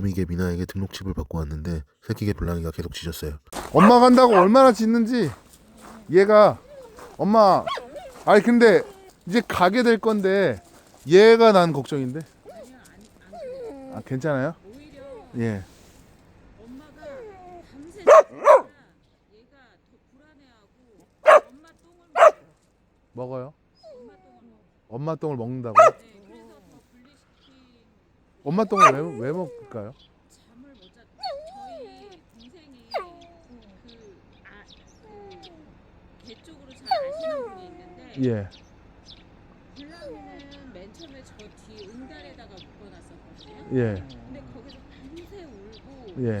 어미개 미나에게 등록칩을 받고 왔는데 새끼개 블랑이가 계속 짖었어요. 엄마 간다고 얼마나 짖는지 얘가 엄마 아니 근데 이제 가게 될 건데 얘가 난 걱정인데. 아 괜찮아요? 예. 엄마가 밤새 짖으니까 얘가 더 불안해하고 엄마 똥을 먹어. 먹어요? 엄마 똥을 먹어. 엄마 똥을 먹는다고? 엄마 똥을 왜, 왜 먹을까요? 잠을 못 잤. 저희 동생이 그아그개 쪽으로 잘 아시는 분이 있는데 예. 블랑이는 맨 처음에 저뒤 응달에다가 묶어놨었거든요. 예. 근데 거기서 밤새 울고 예.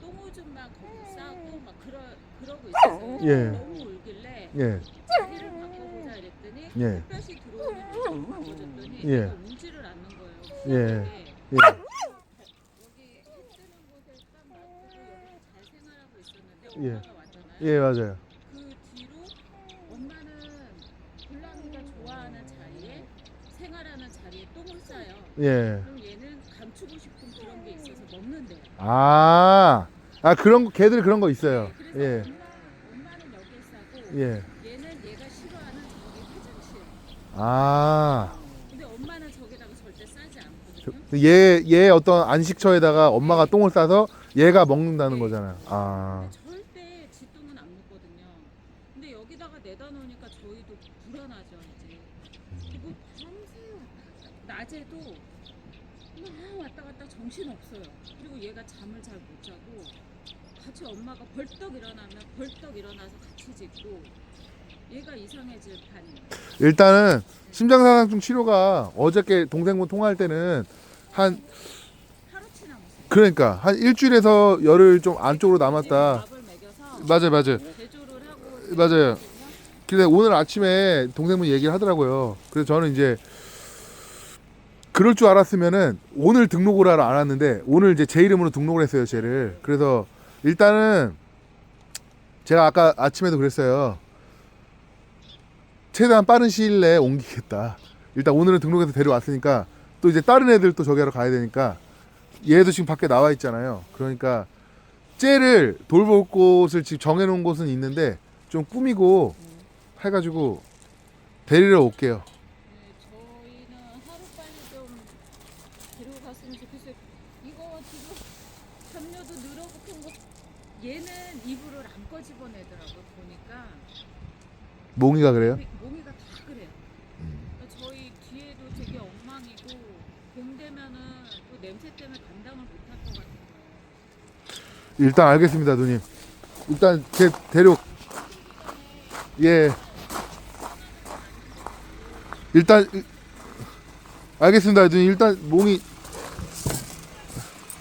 똥오줌만 거기 싸고 막 그러 그러고 있었어요. 예. 너무 울길래 예. 자리를 바꿔보자 이랬더니 예. 햇볕이 들어오는 쪽으로 바꿔줬더니 예. 얘가 거 예. 예. 여기 예. 예, 맞아요. 그 뒤로 엄마는 블랑이가 좋아하는 자리에 생활하는 자리에 똥을 싸요. 예. 그럼 얘는 감추고 싶은 그런 게 있어서 먹는데요. 아. 아, 그런 거, 걔들 그런 거 있어요. 네, 그래서 예. 엄마, 엄마는 여기에 싸고 예. 얘는 얘가 싫어하는 저기 화장실. 아. 근데 엄마는 저기다가 절대 싸지 않거든요. 얘, 얘 어떤 안식처에다가 엄마가 똥을 싸서 얘가 먹는다는 거잖아요. 아. 근데 절대 지 똥은 안 먹거든요. 근데 여기다가 내다 놓으니까 저희도 불안하죠 이제. 그리고 밤새. 낮에도 막 왔다 갔다 정신 없어요. 그리고 얘가 잠을 잘 못 자고 같이 엄마가 벌떡 일어나면 벌떡 일어나서 같이 짖고 얘가 이상해질 판이에요. 일단은 심장사상충 치료가 어저께 동생분 통화할 때는 한 하루치. 그러니까 한 일주일에서 열흘 좀 안쪽으로 남았다. 밥을 먹여서 맞아요, 맞아요. 제조를 하고 맞아요. 근데 오늘 아침에 동생분 얘기를 하더라고요. 그래서 저는 이제 그럴 줄 알았으면은 오늘 등록을 하러 안 왔는데 오늘 이제 제 이름으로 등록을 했어요, 쟤를. 그래서 일단은 제가 아까 아침에도 그랬어요. 최대한 빠른 시일 내에 옮기겠다. 일단 오늘은 등록해서 데려왔으니까 또 이제 다른 애들 또 저기 하러 가야 되니까 얘도 지금 밖에 나와 있잖아요. 그러니까 쟤를 돌볼 곳을 지금 정해놓은 곳은 있는데 좀 꾸미고 해가지고 데리러 올게요. 네, 얘는 이불을 안 꺼집어내더라고 보니까 몽이가 그래요? 몽이가 다 그래요. 그러니까 저희 뒤에도 되게 엉망이고 봄 되면은 또 냄새 때문에 감당을 못할 것 거예요. 일단 알겠습니다, 누님. 일단 제 데려 예. 일단 이- 알겠습니다, 누님. 일단 몽이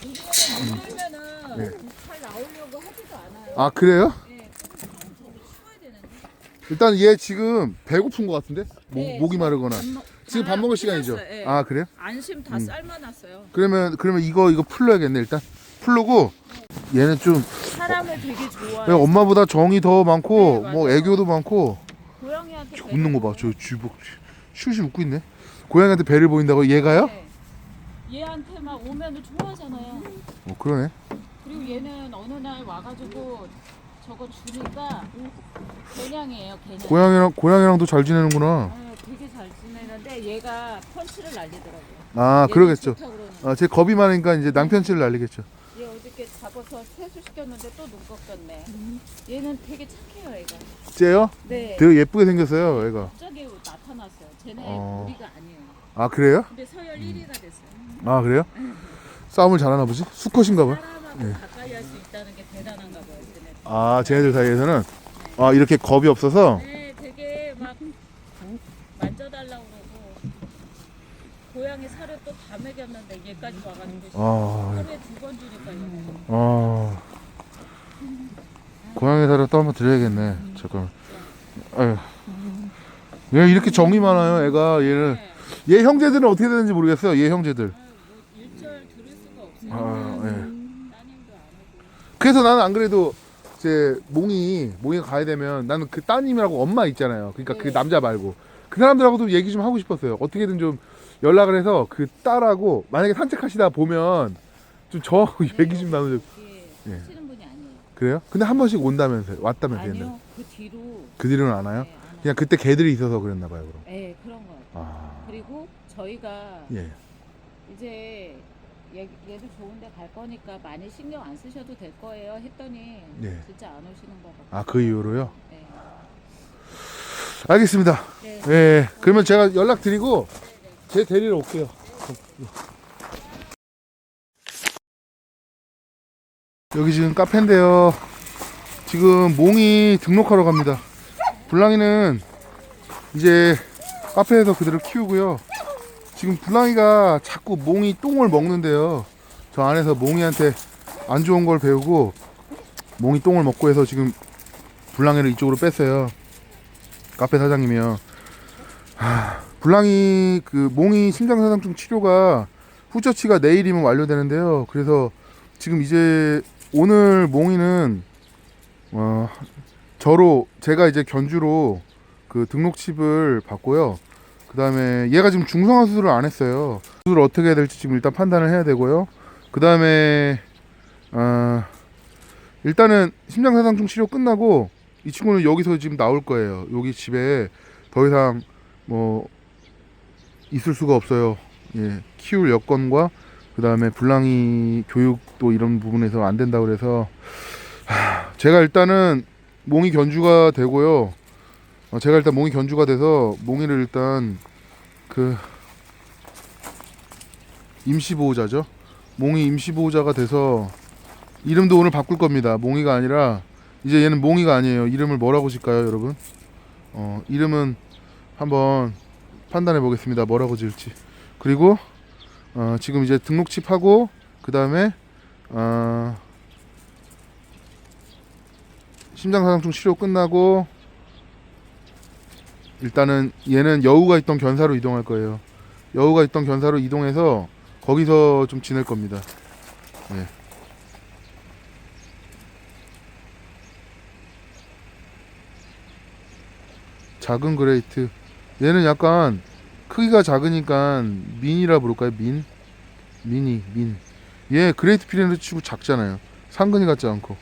그러면은 네. 잘 나오려고 하지도 않아요. 아 그래요? 네, 조금 좀 쉬어야 되는데. 일단 얘 지금 배고픈 것 같은데 목, 네, 목이 마르거나 밥 먹- 지금 다밥 먹을 시간이죠? 끝났어요. 예. 아 그래요? 안심 다 음. 삶아놨어요. 그러면 그러면 이거 이거 풀러야겠네 일단 풀르고 얘는 좀 사람을 되게 좋아해. 엄마보다 정이 더 많고 네, 뭐 맞아요. 애교도 많고 고양이한테 저 웃는 거 봐. 저 쥐복 슈슈 웃고 있네. 고양이한테 배를 보인다고 얘가요? 네. 얘한테 막 오면은 좋아하잖아요. 어 그러네. 그리고 얘는 어느 날 와가지고 저거 주니까 개냥이에요. 개냥. 고양이랑 고양이랑도 잘 지내는구나. 아, 되게 잘 지내는데 얘가 펀치를 날리더라고요. 아 그러겠죠. 아 제 겁이 많으니까 이제 낭편치를 날리겠죠. 얘 어저께 잡아서 세수시켰는데 또 눈 꺾였네. 얘는 되게 착해요, 얘가. 쟤요? 네. 되게 예쁘게 생겼어요, 얘가. 갑자기 나타났어요. 쟤네 어. 우리가 아니에요. 아 그래요? 근데 서열 1위가 됐어요. 아 그래요? 싸움을 잘하나 보지? 수컷인가 봐. 사람하고 네 할 수 있다는 게 대단한가 봐요, 쟤네. 아 쟤네들 사이에서는 아 이렇게 겁이 없어서 네, 되게 막 만져달라고 그러고 고양이 살을 또 다 먹였는데 얘까지 와가지고 아, 하루에 두번 주니까 얘는 아 고양이 살을 또 한번 드려야겠네. 잠깐. 아유. 얘 이렇게 정이 많아요, 애가 얘는. 네. 얘 형제들은 어떻게 되는지 모르겠어요. 얘 형제들. 아유, 뭐 일절 들을 수가 없어요. 아, 예. 따님도 안 오고. 그래서 나는 안 그래도 제 몽이 몽이 가야 되면 나는 그 따님이라고 엄마 있잖아요. 그러니까 그 네. 남자 말고 그 사람들하고도 얘기 좀 하고 싶었어요. 어떻게든 좀 연락을 해서 그 딸하고 만약에 산책하시다 보면 좀 저하고 얘기 좀 나누죠. 이게 예. 하시는 분이 아니에요. 그래요? 근데 한 번씩 온다면서요. 왔다면서요. 옛날에. 아니요. 그 뒤로 그 뒤로는 안 와요? 네, 안. 그냥 그때 개들이 있어서 그랬나 봐요, 그럼. 네, 그런 거 같아요. 아. 그리고 저희가 예. 이제 얘, 얘도 좋은데 갈 거니까 많이 신경 안 쓰셔도 될 거예요 했더니 네. 진짜 안 오시는 거 같아요. 아, 그 이후로요? 네. 알겠습니다. 네. 예. 그러면 제가 연락 드리고 제 데리러 올게요. 여기 지금 카페인데요. 지금 몽이 등록하러 갑니다. 블랑이는 이제 카페에서 그대로 키우고요. 지금 블랑이가 자꾸 몽이 똥을 먹는데요. 저 안에서 몽이한테 안 좋은 걸 배우고 몽이 똥을 먹고 해서 지금 블랑이를 이쪽으로 뺐어요. 카페 사장님이요. 하, 블랑이 그 몽이 심장사상충 치료가 후처치가 내일이면 완료되는데요. 그래서 지금 이제 오늘 몽이는 어, 저로 제가 이제 견주로 그 등록칩을 받고요. 그 다음에 얘가 지금 중성화 수술을 안 했어요. 수술 어떻게 해야 될지 지금 일단 판단을 해야 되고요. 그 다음에 어, 일단은 심장사상충 치료 끝나고 이 친구는 여기서 지금 나올 거예요. 여기 집에 더 이상 뭐 있을 수가 없어요. 예, 키울 여건과 그 다음에 불랑이 교육도 이런 부분에서 안 된다 그래서 하, 제가 일단은 몽이 견주가 되고요. 어, 제가 일단 몽이 견주가 돼서 몽이를 일단 그 임시 보호자죠. 몽이 임시 보호자가 돼서 이름도 오늘 바꿀 겁니다. 몽이가 아니라 이제 얘는 몽이가 아니에요. 이름을 뭐라고 질까요, 여러분? 어, 이름은 한번 판단해 보겠습니다. 뭐라고 지을지. 그리고 어, 지금 이제 등록칩 하고 그 다음에 어, 심장사상충 치료 끝나고 일단은 얘는 여우가 있던 견사로 이동할 거예요. 여우가 있던 견사로 이동해서 거기서 좀 지낼 겁니다. 네. 작은 그레이트. 얘는 약간 크기가 작으니까 민이라 부를까요? 민? 미니, 민. 얘 그레이트 피렌드 치고 작잖아요. 상근이 같지 않고.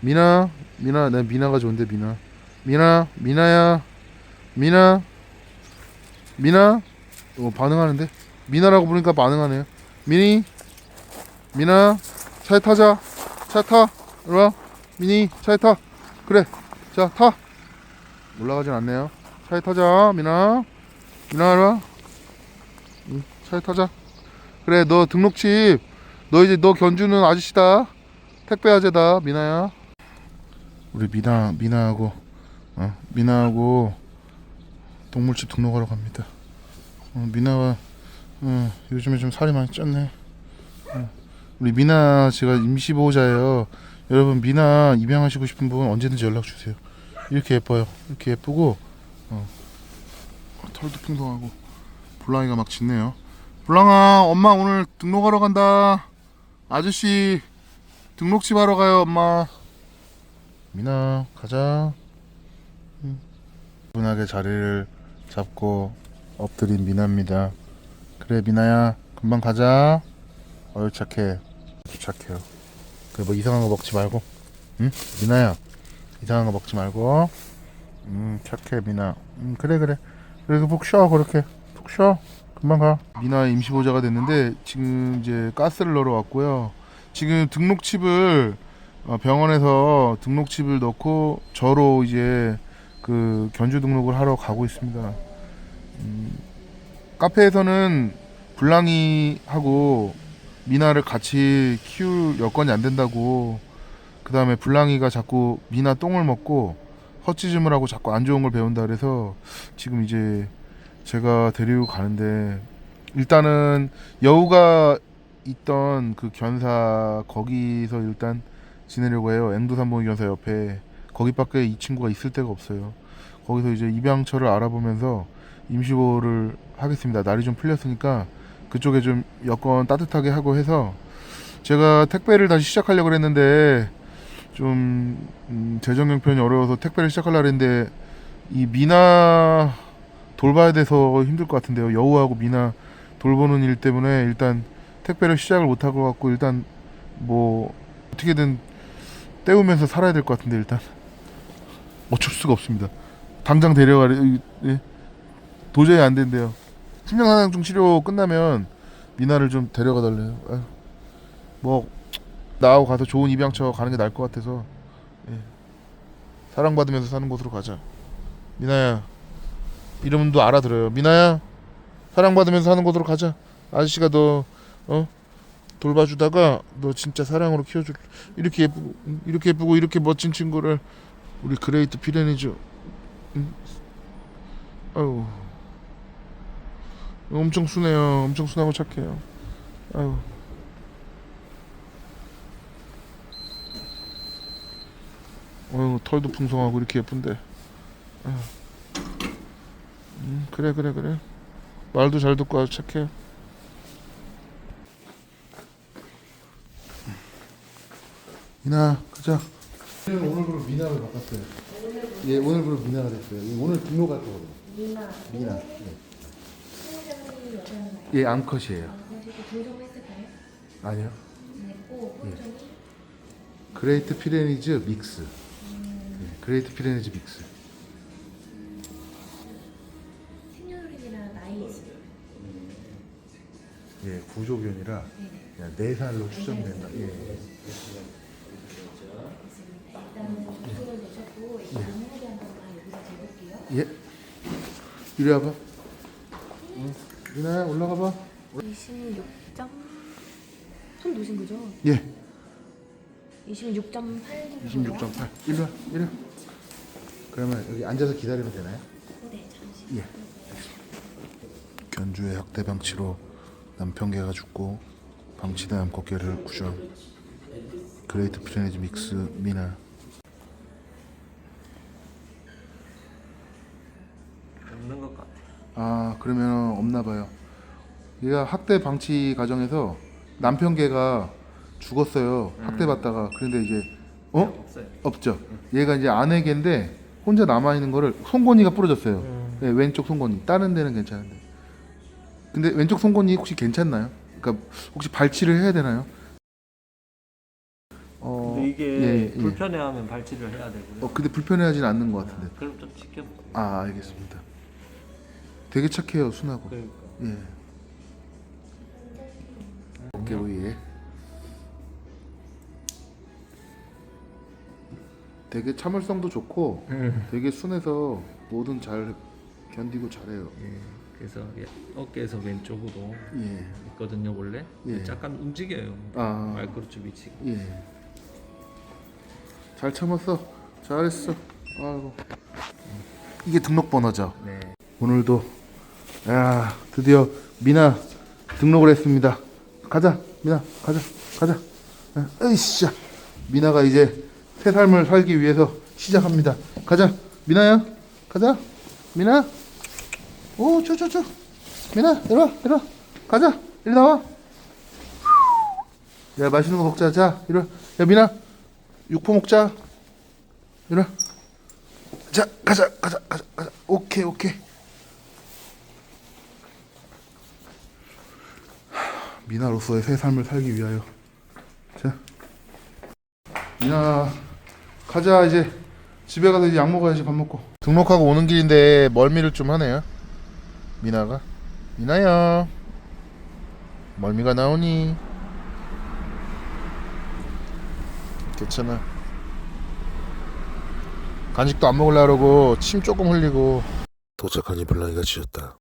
미나, 미나, 난 미나가 좋은데 미나. 미나, 미나야, 미나, 미나. 어, 반응하는데? 미나라고 부르니까 반응하네요. 미니, 미나, 차에 타자. 차 타. 이리 와. 미니, 차에 타. 그래. 자, 타. 올라가진 않네요. 차에 타자, 미나. 미나, 이리 와. 응, 차에 타자. 그래, 너 등록칩. 너 이제 너 견주는 아저씨다. 택배 아재다, 미나야. 우리 미나, 미나하고, 어, 미나하고 동물집 등록하러 갑니다. 어, 미나가, 어, 요즘에 좀 살이 많이 쪘네. 어, 우리 미나 씨가 임시 보호자예요. 여러분, 미나 입양하시고 싶은 분 언제든지 연락 주세요. 이렇게 예뻐요. 이렇게 예쁘고, 어, 털도 풍성하고, 블랑이가 막 짖네요. 블랑아, 엄마 오늘 등록하러 간다. 아저씨 등록집 하러 가요, 엄마. 미나, 가자. 응. 분하게 자리를 잡고 엎드린 미나입니다. 그래, 미나야, 금방 가자. 어유 착해, 착해요. 그래, 뭐 이상한 거 먹지 말고, 응? 미나야, 이상한 거 먹지 말고. 음, 착해, 미나. 음, 그래, 그래. 그래도 푹 쉬어, 그렇게. 푹 쉬어. 금방 가. 미나 임시보호자가 됐는데 지금 이제 가스를 넣으러 왔고요. 지금 등록칩을 어, 병원에서 등록칩을 넣고 저로 이제 그 견주 등록을 하러 가고 있습니다. 음, 카페에서는 블랑이하고 미나를 같이 키울 여건이 안 된다고 그 다음에 블랑이가 자꾸 미나 똥을 먹고 헛짖음을 하고 자꾸 안 좋은 걸 배운다 그래서 지금 이제 제가 데리고 가는데 일단은 여우가 있던 그 견사 거기서 일단 지내려고 해요. 앵두산봉이 견사 옆에 거기밖에 이 친구가 있을 데가 없어요. 거기서 이제 입양처를 알아보면서 임시보호를 하겠습니다. 날이 좀 풀렸으니까 그쪽에 좀 여건 따뜻하게 하고 해서 제가 택배를 다시 시작하려고 그랬는데 좀 음, 재정 형편이 어려워서 택배를 시작하려고 했는데 이 미나 돌봐야 돼서 힘들 것 같은데요. 여우하고 미나 돌보는 일 때문에 일단 택배를 시작을 못 하고 갖고 일단 뭐 어떻게든 때우면서 살아야 될 것 같은데 일단 어쩔 수가 없습니다. 당장 데려가래 예. 도저히 안 된대요. 심장사상충 치료 끝나면 미나를 좀 데려가 달래요. 아유, 뭐 나하고 가서 좋은 입양처 가는 게 나을 것 같아서 예. 사랑받으면서 사는 곳으로 가자. 미나야 이름도 알아들어요. 미나야 사랑받으면서 사는 곳으로 가자. 아저씨가 너 어? 돌봐주다가 너 진짜 사랑으로 키워줄 이렇게 예쁘고 이렇게 예쁘고 이렇게 멋진 친구를 우리 그레이트 피레니즈. 응? 아유. 엄청 순해요. 엄청 순하고 착해요. 아유. 어휴 털도 풍성하고 이렇게 예쁜데. 아유. 음, 그래 그래 그래. 말도 잘 듣고 아주 착해요 미나 가자 오늘 그럼 미나를 바꿨어요. 예 오늘 그럼 미나가 됐어요. 예, 오늘 등록할 거거든요 미나. 미나 예, 소장이 여자는 예 암컷이에요. 그리고? 아니요. 됐고 예. 그레이트 피레니즈 믹스. 예, 그레이트 피레니즈 믹스. 나이 있어요. 예 구조견이라 네네. 그냥 네 살로 추정된다. 예. 있 내셨고 한 여기서 재볼게요. 예. 이리 와봐 응. 미나야 올라가 봐 26점 손 놓으신 거죠? 예. 26.8 정도. 26.8 이리 와 이리 와 그러면 여기 앉아서 기다리면 되나요? 네, 잠시. 예. 견주의 학대 방치로 남편개가 죽고 방치된 암컷개를 구조 그레이트 피레니즈 믹스 미나 없는 것 같 아. 아 그러면 없나 봐요 얘가 학대 방치 과정에서 남편 개가 죽었어요 학대 받다가 그런데 이제 어? 없어요. 없죠 얘가 이제 아내 개인데 혼자 남아 있는 거를 송곳니가 부러졌어요 음. 네, 왼쪽 송곳니 다른 데는 괜찮은데 근데 왼쪽 송곳니 혹시 괜찮나요? 그러니까 혹시 발치를 해야 되나요? 어, 근데 이게 예, 예. 불편해하면 발치를 해야 되고요. 어 근데 불편해하진 않는 것 같은데 그럼 좀 지켜보세요. 아 알겠습니다 되게 착해요 순하고 그러니까. 예 어깨 부위에 되게 참을성도 좋고 되게 순해서 뭐든 잘 견디고 잘해요 예, 그래서 예, 어깨에서 왼쪽으로 예 있거든요 원래. 예. 잠깐 움직여요. 아. 말그릇 위치가. 예. 잘 참았어. 잘했어. 아이고. 이게 등록번호죠. 네. 오늘도 야 드디어 미나 등록을 했습니다. 가자 미나 가자 가자. 야, 으이씨야 미나가 이제 새 삶을 살기 위해서 시작합니다. 가자 미나야 가자 미나 오저저저 미나 이리 와 이리 와 가자 이리 나와. 야 맛있는 거 먹자 자 이리 와. 야 미나 육포 먹자 이리 와. 자 가자 가자 가자 가자 오케이 오케이 미나로서의 새 삶을 살기 위하여. 자. 미나 가자 이제. 집에 가서 이제 약 먹어야지 밥 먹고. 등록하고 오는 길인데 멀미를 좀 하네요. 미나가. 미나야. 멀미가 나오니. 괜찮아. 간식도 안 먹으려고 침 조금 흘리고. 도착한 이블랑이가 지었다